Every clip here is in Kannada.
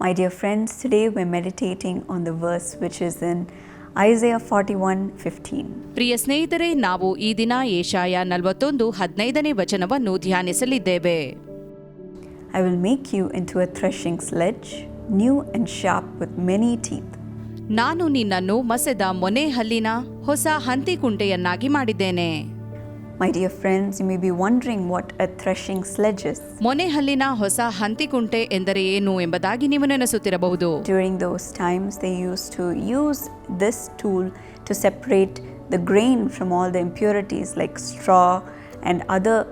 My dear friends, today we're meditating on the verse which is in Isaiah 41 15. ಪ್ರಿಯ ಸ್ನೇಹಿತರೆ ನಾವು ಈ ದಿನ ಏಷಾಯ ನಲವತ್ತೊಂದು ಹದಿನೈದನೇ ವಚನವನ್ನು ಧ್ಯಾನಿಸಲಿದ್ದೇವೆ I will make you into a threshing sledge, new and sharp with many teeth. ನಾನು ನಿನ್ನನ್ನು ಮಸೆದ ಮೊನೆ ಹಲ್ಲಿನ ಹೊಸ ಹಂತಿಕುಂಟೆಯನ್ನಾಗಿ ಮಾಡಿದ್ದೇನೆ my dear friends you may be wondering what a threshing sledges ಮೊನೆಹಲ್ಲಿನ ಹೊಸ ಹಂತಿಕುಂಟೆ ಎಂದರೆ ಏನು ಎಂಬುದಾಗಿ ನೀವು ನೆನೆಸುತ್ತಿರಬಹುದು. During those times they use to use this tool to separate the grain from all the impurities like straw and other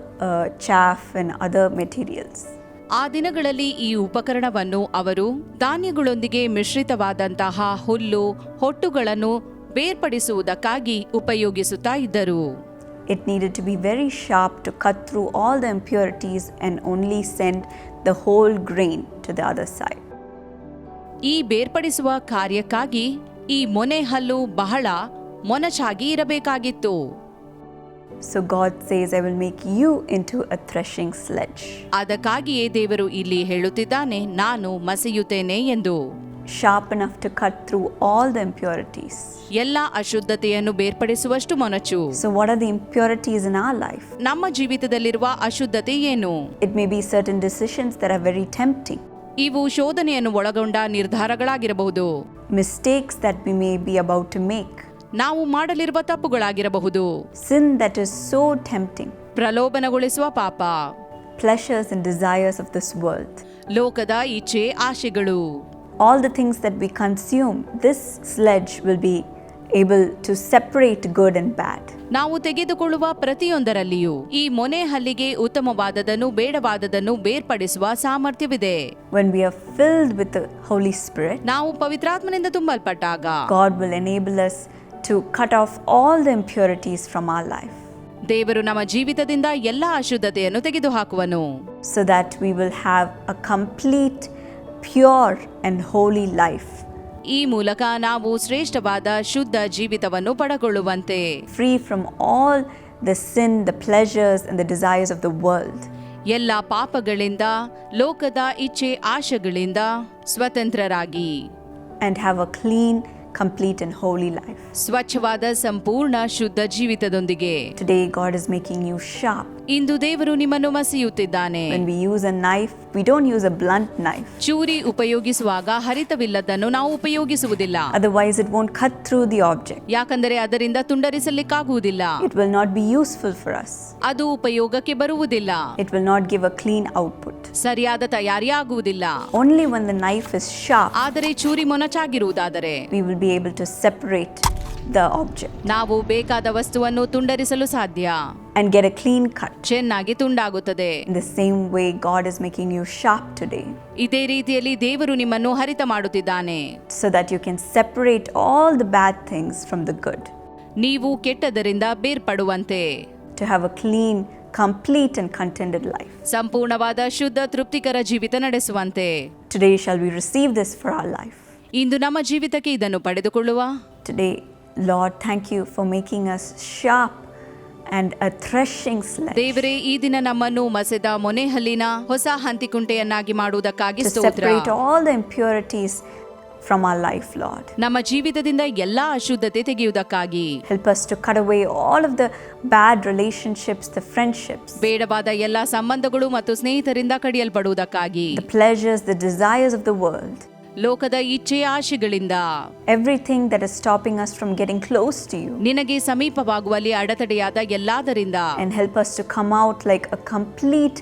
chaff and other materials ಆ ದಿನಗಳಲ್ಲಿ ಈ ಉಪಕರಣವನ್ನು ಅವರು ಧಾನ್ಯಗಳೊಂದಿಗೆ ಮಿಶ್ರಿತವಾದಂತಹ ಹುಲ್ಲು ಹೊಟ್ಟುಗಳನ್ನು ಬೇರ್ಪಡಿಸುವುದಕ್ಕಾಗಿ ಉಪಯೋಗಿಸುತ್ತಾ ಇದ್ದರು. It needed to be very sharp to cut through all the impurities and only send the whole grain to the other side. ಈ ಬೇರ್ಪಡಿಸುವ ಕಾರ್ಯಕ್ಕಾಗಿ ಈ ಮೊನೆ ಹಲ್ಲು ಬಹಳ ಮೊನಚಾಗಿ ಇರಬೇಕಾಗಿತ್ತು So God says, I will make you into a threshing sledge, ಅದಕ್ಕಾಗಿಯೇ ದೇವರು ಇಲ್ಲಿ ಹೇಳುತ್ತಿದ್ದಾನೆ ನಾನು ಮಸೆಯುತ್ತೇನೆ ಎಂದು sharp enough to cut through all the impurities. ಎಲ್ಲ ಅಶುದ್ಧತೆಯನ್ನು ಬೇರ್ಪಡಿಸುವಷ್ಟು ಮೊನಚು So, what are the impurities in our life? ನಮ್ಮ ಜೀವಿತದಲ್ಲಿರುವ ಅಶುದ್ಧತೆ ಏನು It may be certain decisions that are very tempting, ಇವು ಶೋಧನೆಯನ್ನು ಒಳಗೊಂಡ ನಿರ್ಧಾರಗಳಾಗಿರಬಹುದು mistakes that we may be about to make, ನಾವು ಮಾಡಲಿರುವ ತಪ್ಪುಗಳಾಗಿರಬಹುದು sin that is so tempting, ಪ್ರಲೋಭನಗೊಳಿಸುವ ಪಾಪ pleasures and desires of this world. ಲೋಕದ ಇಚ್ಛೆ ಆಶೆಗಳು All the things that we consume, this sledge will be able to separate good and bad. ನಾವು ತೆಗೆದುಕೊಳ್ಳುವ ಪ್ರತಿಯೊಂದರಲ್ಲಿಯೂ ಈ ಮೊನೆ ಹಲ್ಲಿಗೆ ಉತ್ತಮವಾದದನ್ನು ಬೇಡವಾದದನ್ನು ಬೇರ್ಪಡಿಸುವ ಸಾಮರ್ಥ್ಯವಿದೆ When we are filled with the Holy Spirit, ನಾವು ಪವಿತ್ರಾತ್ಮನಿಂದ ತುಂಬಲ್ಪಟ್ಟಾಗ God will enable us to cut off all the impurities from our life ದೇವರು ನಮ್ಮ ಜೀವಿತದಿಂದ ಎಲ್ಲ ಅಶುದ್ಧತೆಯನ್ನು ತೆಗೆದುಹಾಕುವನು so that we will have a complete, pure and holy life ಈ ಮೂಲಕ ನಾವು ಶ್ರೇಷ್ಠವಾದ ಶುದ್ಧ ಜೀವಿತವನ್ನು ಪಡೆಕೊಳ್ಳುವಂತೆ. Free from all the sin the pleasures and the desires of the world ಎಲ್ಲ ಪಾಪಗಳಿಂದ ಲೋಕದ ಇಚ್ಛೆ ಆಶೆಗಳಿಂದ ಸ್ವತಂತ್ರರಾಗಿ. And have a clean complete, and holy life. ಸ್ವಚ್ಛವಾದ ಸಂಪೂರ್ಣ ಶುದ್ಧ ಜೀವಿತದೊಂದಿಗೆ Today, God is making you sharp. ಇಂದು ದೇವರು ನಿಮ್ಮನ್ನು ಮಸಿಯುತ್ತಿದ್ದಾನೆ When we use a knife, we don't use a blunt knife. ಚೂರಿ ಉಪಯೋಗಿಸುವಾಗ ಹರಿತವಿಲ್ಲದನ್ನು ನಾವು ಉಪಯೋಗಿಸುವುದಿಲ್ಲ Otherwise, it won't cut through the object. ಯಾಕಂದರೆ ಅದರಿಂದ ತುಂಡರಿಸಲಿಕ್ಕಾಗುವುದಿಲ್ಲ It will not be useful for us. ಅದು ಉಪಯೋಗಕ್ಕೆ ಬರುವುದಿಲ್ಲ It will not give a clean output. ಸರಿಯಾದ ತಯಾರಿ ಆಗುವುದಿಲ್ಲ Only when the knife is sharp, ಆದರೆ ಚೂರಿ ಮೊನಚಾಗಿರುವುದಾದರೆ we will be able to separate the object ನಾವು ಬೇಕಾದ ವಸ್ತುವನ್ನು ತುಂಡರಿಸಲು ಸಾಧ್ಯ and get a clean cut. ಚೆನ್ನಾಗಿ ತುಂಡಾಗುತ್ತದೆ In the same way, God is making you sharp today ಇದೇ ರೀತಿಯಲ್ಲಿ ದೇವರು ನಿಮ್ಮನ್ನು ಹರಿತ ಮಾಡುತ್ತಿದ್ದಾನೆ so that you can separate all the bad things from the good, ನೀವು ಕೆಟ್ಟದರಿಂದ ಬೇರ್ಪಡುವಂತೆ to have a clean, complete, and contented life. ಸಂಪೂರ್ಣವಾದ ಶುದ್ಧ ತೃಪ್ತಿಕರ ಜೀವಿತ ನಡೆಸುವಂತೆ Today, shall we receive this for our life? ಇಂದು ನಮ್ಮ ಜೀವಿತಕ್ಕೆ ಇದನ್ನು ಪಡೆದುಕೊಳ್ಳುವ. Today Lord thank you for making us sharp and threshing ದೇವರೇ ಈ ದಿನ ನಮ್ಮನ್ನು ಮಸೆದ ಮೊನೆಹಲ್ಲಿನ ಹೊಸ ಹಂತಿಕುಂಟೆಯನ್ನಾಗಿ ಮಾಡುವುದಕ್ಕಾಗಿ all impurities from our life Lord ನಮ್ಮ ಜೀವಿತದಿಂದ ಎಲ್ಲ ಅಶುದ್ಧತೆ ತೆಗೆಯುವುದಕ್ಕಾಗಿ. Help us to cut away all of the bad relationships the friendships ಬೇಡವಾದ ಎಲ್ಲ ಸಂಬಂಧಗಳು ಮತ್ತು ಸ್ನೇಹಿತರಿಂದ ಕಡಿಯಲ್ಪಡುವುದಕ್ಕಾಗಿ. The pleasures the desires of the world ಲೋಕದ ಇಚ್ಛೆ ಆಶೆಗಳಿಂದ. Everything that is stopping us from getting close to you ನಿನಗೆ ಸಮೀಪವಾಗುವಲ್ಲಿ ಅಡತಡೆಯಾದ ಎಲ್ಲದರಿಂದ. And help us to come out like a complete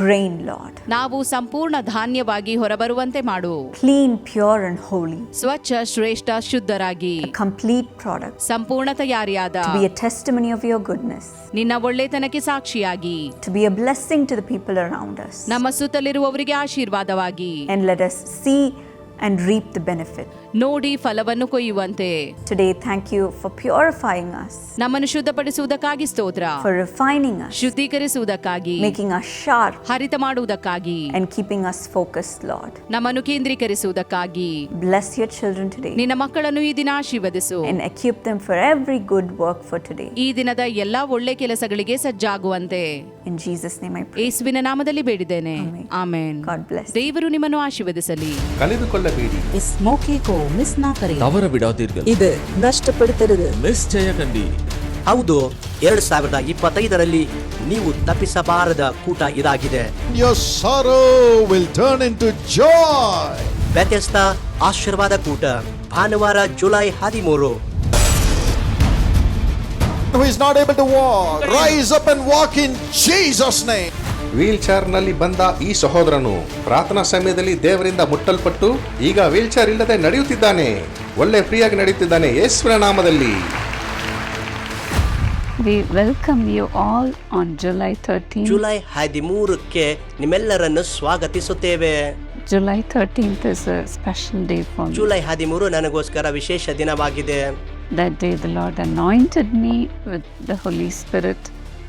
grain Lord ನಾವು ಸಂಪೂರ್ಣ ಧಾನ್ಯವಾಗಿ ಹೊರಬರುವಂತೆ ಮಾಡು. ಕ್ಲೀನ್ ಪ್ಯೂರ್ ಅಂಡ್ ಹೋಲಿ ಸ್ವಚ್ಛ ಶ್ರೇಷ್ಠ ಶುದ್ಧರಾಗಿ. ಕಂಪ್ಲೀಟ್ ಪ್ರಾಡಕ್ಟ್ ಸಂಪೂರ್ಣ ತಯಾರಿಯಾದ. Be a testimony of your goodness ನಿನ್ನ ಒಳ್ಳೆತನಕ್ಕೆ ಸಾಕ್ಷಿಯಾಗಿ. To be a blessing to the people around us ನಮ್ಮ ಸುತ್ತಲಿರುವವರಿಗೆ ಆಶೀರ್ವಾದವಾಗಿ. And let us see and reap the benefit. ನೋಡಿ ಫಲವನ್ನು ಕೊಯ್ಯುವಂತೆ Today, thank you for purifying us, ನಮ್ಮನ್ನು ಶುದ್ಧಪಡಿಸುವುದಕ್ಕಾಗಿ ಸ್ತೋತ್ರ for refining us, ಶುದ್ಧೀಕರಿಸುವುದಕ್ಕಾಗಿ making us sharp, ಹರಿತ ಮಾಡುವುದಕ್ಕಾಗಿ and keeping us focused, Lord. ನಮ್ಮನ್ನು ಕೇಂದ್ರೀಕರಿಸುವುದಕ್ಕಾಗಿ Bless your children today ನಿನ್ನ ಮಕ್ಕಳನ್ನು ಈ ದಿನ ಆಶೀರ್ವದಿಸು and equip them for every good work for today. ಈ ದಿನದ ಎಲ್ಲಾ ಒಳ್ಳೆ ಕೆಲಸಗಳಿಗೆ ಸಜ್ಜಾಗುವಂತೆ In Jesus' name I pray. ಯೇಸುವಿನ ನಾಮದಲ್ಲಿ ಬೇಡಿದ್ದೇನೆ ಆಮೇನ್ God bless. ದೇವರು ನಿಮ್ಮನ್ನು ಆಶೀರ್ವದಿಸಲಿ ಕಳೆದುಕೊಳ್ಳಬೇಡಿ इस मौके को मिस ना करें ತವರ ಬಿಡಾದೀರ್ಘ ಇದು ನಷ್ಟಪಡುತ್ತಿರುವುದು ನಿಶ್ಚಯ ಕಂಡಿ ಹೌದು ಎರಡ್ ಸಾವಿರದ ಇಪ್ಪತ್ತೈದರಲ್ಲಿ ನೀವು ತಪ್ಪಿಸಬಾರದ ಕೂಟ ಇದಾಗಿದೆ Your sorrow will turn into joy. ವ್ಯತ್ಯಸ್ತ ಆಶೀರ್ವಾದ ಕೂಟ ಭಾನುವಾರ ಜುಲೈ ಹದಿಮೂರು Who is not able to walk, rise up and walk in Jesus' name. ವೀಲ್ ಚೇರ್ನಲ್ಲಿ ಬಂದ ಈ ಸಹೋದರನು ಪ್ರಾರ್ಥನಾ ಸಮಯದಲ್ಲಿ ದೇವರಿಂದ ಮುಟ್ಟಲ್ಪಟ್ಟು ಈಗ ವೀಲ್ ಚೇರ್ ಇಲ್ಲದೆ ನಡೆಯುತ್ತಿದ್ದಾನೆ ಒಳ್ಳೆ ಫ್ರೀಯಾಗಿ ನಡೆಯುತ್ತಿದ್ದಾನೆ ಯೇಸುವಿನ ನಾಮದಲ್ಲಿ We welcome you all on July 13. July ಹದಿಮೂರಕ್ಕೆ ನಿಮ್ಮೆಲ್ಲರನ್ನು ಸ್ವಾಗತಿಸುತ್ತೇವೆ July 13th is a special day for me. July ಹದಿಮೂರು ನನಗೋಸ್ಕರ ವಿಶೇಷ ದಿನವಾಗಿದೆ That day, the Lord anointed me with the Holy Spirit.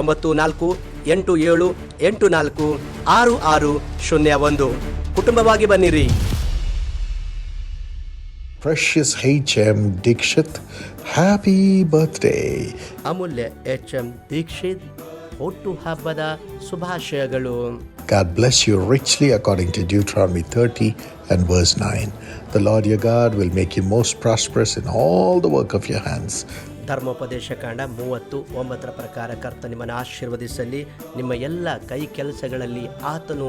ಒಂಬತ್ತು ನಾಲ್ಕು ಎಂಟು ಏಳು ಎಂಟು ನಾಲ್ಕು ಆರು ಆರು ಶೂನ್ಯ ಒಂದು ಕುಟುಂಬವಾಗಿ ಬನ್ನಿರಿ precious H M Dikshit happy birthday. Amulya H M Dikshit ಹುಟ್ಟು ಹಬ್ಬದ ಶುಭಾಶಯಗಳು God bless you richly according to Deuteronomy 30 and verse 9. The Lord your God will make you most prosperous in all the work of your hands. ಧರ್ಮೋಪದೇಶ ಕಾಂಡ ಮೂವತ್ತು ಒಂಬತ್ತರ ಪ್ರಕಾರ ಕರ್ತ ನಿಮ್ಮನ್ನು ಆಶೀರ್ವದಿಸಲಿ ನಿಮ್ಮ ಎಲ್ಲ ಕೈ ಕೆಲಸಗಳಲ್ಲಿ ಆತನು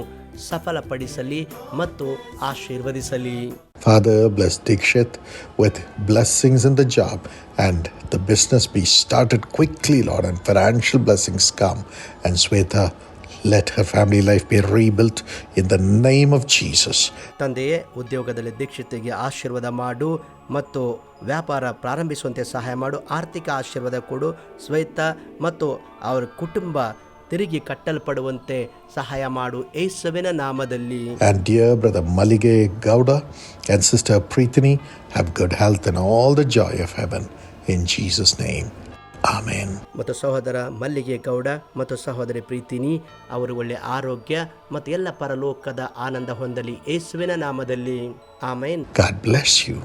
ಸಫಲಪಡಿಸಲಿ ಮತ್ತು ಆಶೀರ್ವದಿಸಲಿ Father, bless Dikshit with blessings in the job and the business be started quickly, Lord, and financial blessings come. And Sweta, let her family life be rebuilt in the name of Jesus ತಂದೆಯೇ ಉದ್ಯೋಗದಲ್ಲಿ ದೀಕ್ಷಿತೆಗೆ ಆಶೀರ್ವಾದ ಮಾಡು ಮತ್ತು ವ್ಯಾಪಾರ ಪ್ರಾರಂಭಿಸುವಂತೆ ಸಹಾಯ ಮಾಡು ಆರ್ಥಿಕ ಆಶೀರ್ವಾದ ಕೊಡು ಶ್ವೇತ ಮತ್ತು ಅವರ ಕುಟುಂಬ ತಿರುಗಿ ಕಟ್ಟಲ್ಪಡುವಂತೆ ಸಹಾಯ ಮಾಡು ಏಸುವಿನ ನಾಮದಲ್ಲಿ And dear brother Malige Gowda and sister Preethini, have good health and all the joy of heaven. In Jesus' name. Amen. ಮತ್ತು ಸಹೋದರ ಮಲ್ಲಿಗೆ ಗೌಡ ಮತ್ತು ಸಹೋದರಿ ಪ್ರೀತಿನಿ ಅವರು ಒಳ್ಳೆ ಆರೋಗ್ಯ ಮತ್ತು ಎಲ್ಲ ಪರಲೋಕದ ಆನಂದ ಹೊಂದಲಿ ಯೇಸುವಿನ ನಾಮದಲ್ಲಿ ಆಮೇನ್ ಗಾಡ್ ಬ್ಲೆಸ್ you.